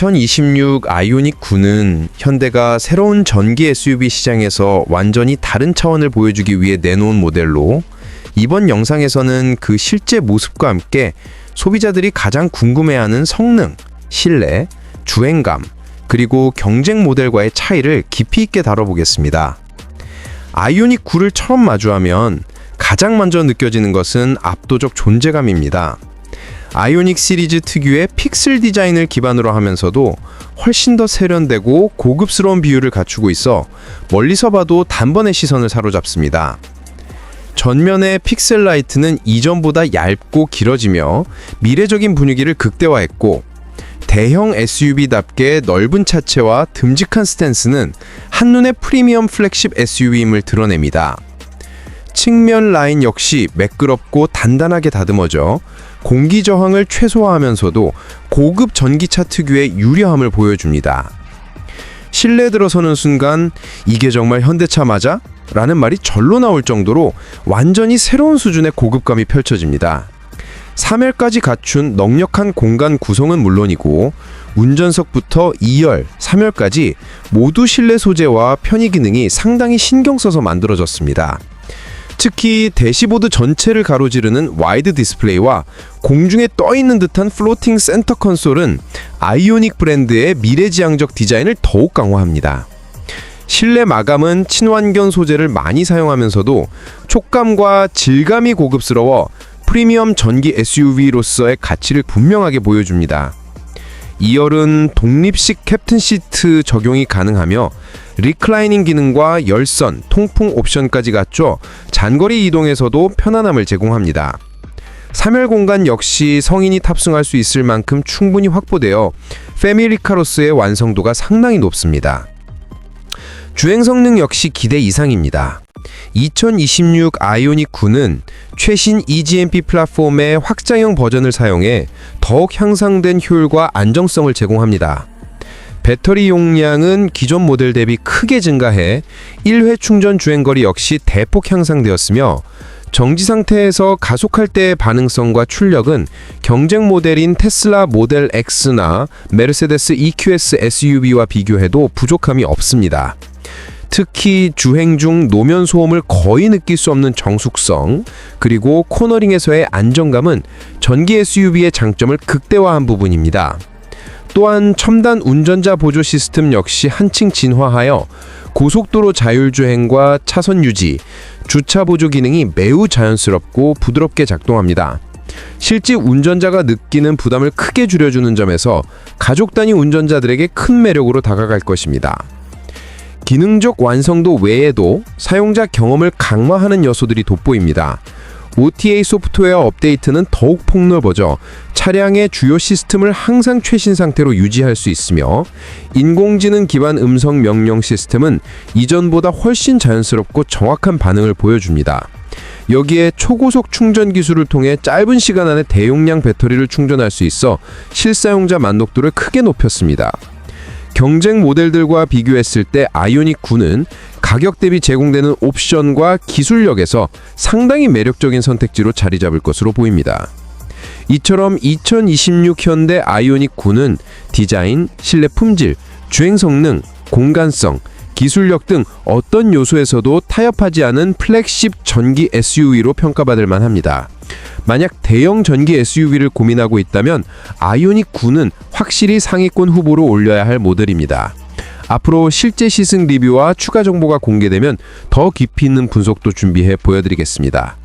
2026 아이오닉 9는 현대가 새로운 전기 SUV 시장에서 완전히 다른 차원을 보여주기 위해 내놓은 모델로 이번 영상에서는 그 실제 모습과 함께 소비자들이 가장 궁금해하는 성능, 실내, 주행감, 그리고 경쟁 모델과의 차이를 깊이 있게 다뤄보겠습니다. 아이오닉 9를 처음 마주하면 가장 먼저 느껴지는 것은 압도적 존재감입니다. 아이오닉 시리즈 특유의 픽셀 디자인을 기반으로 하면서도 훨씬 더 세련되고 고급스러운 비율을 갖추고 있어 멀리서 봐도 단번에 시선을 사로잡습니다. 전면의 픽셀 라이트는 이전보다 얇고 길어지며 미래적인 분위기를 극대화했고 대형 SUV답게 넓은 차체와 듬직한 스탠스는 한눈에 프리미엄 플렉십 SUV임을 드러냅니다. 측면 라인 역시 매끄럽고 단단하게 다듬어져 공기 저항을 최소화하면서도 고급 전기차 특유의 유려함을 보여줍니다. 실내 들어서는 순간 이게 정말 현대차 맞아? 라는 말이 절로 나올 정도로 완전히 새로운 수준의 고급감이 펼쳐집니다. 3열까지 갖춘 넉넉한 공간 구성은 물론이고 운전석부터 2열, 3열까지 모두 실내 소재와 편의 기능이 상당히 신경 써서 만들어졌습니다. 특히 대시보드 전체를 가로지르는 와이드 디스플레이와 공중에 떠 있는 듯한 플로팅 센터 컨솔은 아이오닉 브랜드의 미래지향적 디자인을 더욱 강화합니다. 실내 마감은 친환경 소재를 많이 사용하면서도 촉감과 질감이 고급스러워 프리미엄 전기 SUV로서의 가치를 분명하게 보여줍니다. 2열은 독립식 캡틴 시트 적용이 가능하며 리클라이닝 기능과 열선, 통풍 옵션까지 갖춰 장거리 이동에서도 편안함을 제공합니다. 3열 공간 역시 성인이 탑승할 수 있을 만큼 충분히 확보되어 패밀리카로스의 완성도가 상당히 높습니다. 주행 성능 역시 기대 이상입니다. 2026 아이오닉 9는 최신 eGMP 플랫폼의 확장형 버전을 사용해 더욱 향상된 효율과 안정성을 제공합니다. 배터리 용량은 기존 모델 대비 크게 증가해 1회 충전 주행 거리 역시 대폭 향상되었으며 정지 상태에서 가속할 때의 반응성과 출력은 경쟁 모델인 테슬라 모델 X나 메르세데스 EQS SUV와 비교해도 부족함이 없습니다. 특히 주행 중 노면 소음을 거의 느낄 수 없는 정숙성, 그리고 코너링에서의 안정감은 전기 SUV의 장점을 극대화한 부분입니다. 또한 첨단 운전자 보조 시스템 역시 한층 진화하여 고속도로 자율주행과 차선 유지, 주차 보조 기능이 매우 자연스럽고 부드럽게 작동합니다. 실제 운전자가 느끼는 부담을 크게 줄여주는 점에서 가족 단위 운전자들에게 큰 매력으로 다가갈 것입니다. 기능적 완성도 외에도 사용자 경험을 강화하는 요소들이 돋보입니다. OTA 소프트웨어 업데이트는 더욱 폭넓어져 차량의 주요 시스템을 항상 최신 상태로 유지할 수 있으며 인공지능 기반 음성 명령 시스템은 이전보다 훨씬 자연스럽고 정확한 반응을 보여줍니다. 여기에 초고속 충전 기술을 통해 짧은 시간 안에 대용량 배터리를 충전할 수 있어 실사용자 만족도를 크게 높였습니다. 경쟁 모델들과 비교했을 때 아이오닉 9는 가격 대비 제공되는 옵션과 기술력에서 상당히 매력적인 선택지로 자리 잡을 것으로 보입니다. 이처럼 2026 현대 아이오닉 9는 디자인, 실내 품질, 주행 성능, 공간성, 기술력 등 어떤 요소에서도 타협하지 않은 플렉십 전기 SUV로 평가받을 만합니다. 만약 대형 전기 SUV를 고민하고 있다면 아이오닉 9는 확실히 상위권 후보로 올려야 할 모델입니다. 앞으로 실제 시승 리뷰와 추가 정보가 공개되면 더 깊이 있는 분석도 준비해 보여드리겠습니다.